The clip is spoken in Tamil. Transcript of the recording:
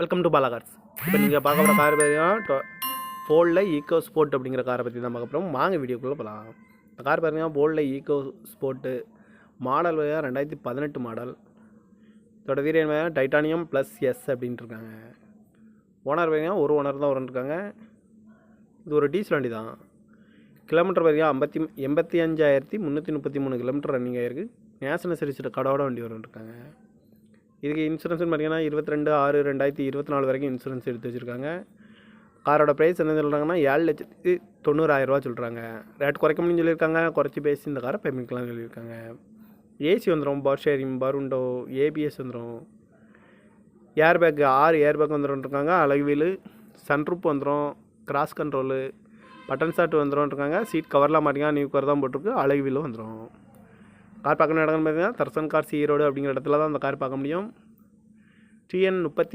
வெல்கம் டு பாலாகார்ஸ் இப்போ நீங்கள் பார்க்க போகிற கார் பார்த்தீங்கன்னா ஃபோல்டில் ஈக்கோ ஸ்போர்ட் அப்படிங்கிற காரை பற்றி தான் பார்க்க போகிறோம் வாங்க வீடியோக்குள்ளே போகலாம் இந்த கார் பார்த்தீங்கன்னா போல்டில் ஈக்கோ ஸ்போர்ட்டு மாடல் பார்த்தீங்கன்னா ரெண்டாயிரத்தி பதினெட்டு மாடல் இதோட வீரியன் பார்த்தீங்கன்னா டைட்டானியம் ப்ளஸ் எஸ் அப்படின்ட்டு இருக்காங்க. ஓனர் பார்த்தீங்கன்னா ஒரு ஓனர் தான் இருக்காங்க. இது ஒரு டீசல் வண்டி தான். கிலோமீட்டர் பார்த்தீங்கன்னா ஐம்பத்தி எண்பத்தி அஞ்சாயிரத்தி முந்நூற்றி முப்பத்தி மூணு கிலோமீட்டர் ரன்னிங் ஆகிருக்கு நேஷனல் சர்வீஸோட கடோட வண்டி இருக்காங்க. இதுக்கு இன்சூரன்ஸ்னு பார்த்தீங்கன்னா இருபத்தி ரெண்டு ஆறு ரெண்டாயிரத்தி இருபத்தி நாலு வரைக்கும் இன்சூரன்ஸ் எடுத்து வச்சுருக்காங்க. காரோட ப்ரைஸ் என்ன சொல்கிறாங்கன்னா ஏழு லட்சத்தி தொண்ணூறாயிரரூவா சொல்கிறாங்க ரேட் குறைக்க முடியும்னு சொல்லியிருக்காங்க. குறைச்சி பேசி இந்த காரை பேமெண்ட்லாம் சொல்லியிருக்காங்க. ஏசி வந்துடும் பவர் ஷேரிங் பருண்டோ ஏபிஎஸ் வந்துடும் ஏர் பேக் ஆறு ஏர் பேக் வந்துடும்ருக்காங்க அழகுவீல் சன்ரூப் வந்துடும் கிராஸ் கண்ட்ரோலு பட்டன் ஷாட் வந்துடும்ருக்காங்க சீட் கவர்லாம் மாட்டிங்கன்னா நியூ கவர் தான் போட்டிருக்கு. அழகுவீலும் வந்துடும் கார் பார்க்கணும் இடம்னு பார்த்தீங்கன்னா தர்சன் கார் சி ரோடு அப்படிங்கிற இடத்துல தான் அந்த கார் பார்க்க முடியும். டிஎன் முப்பத்தி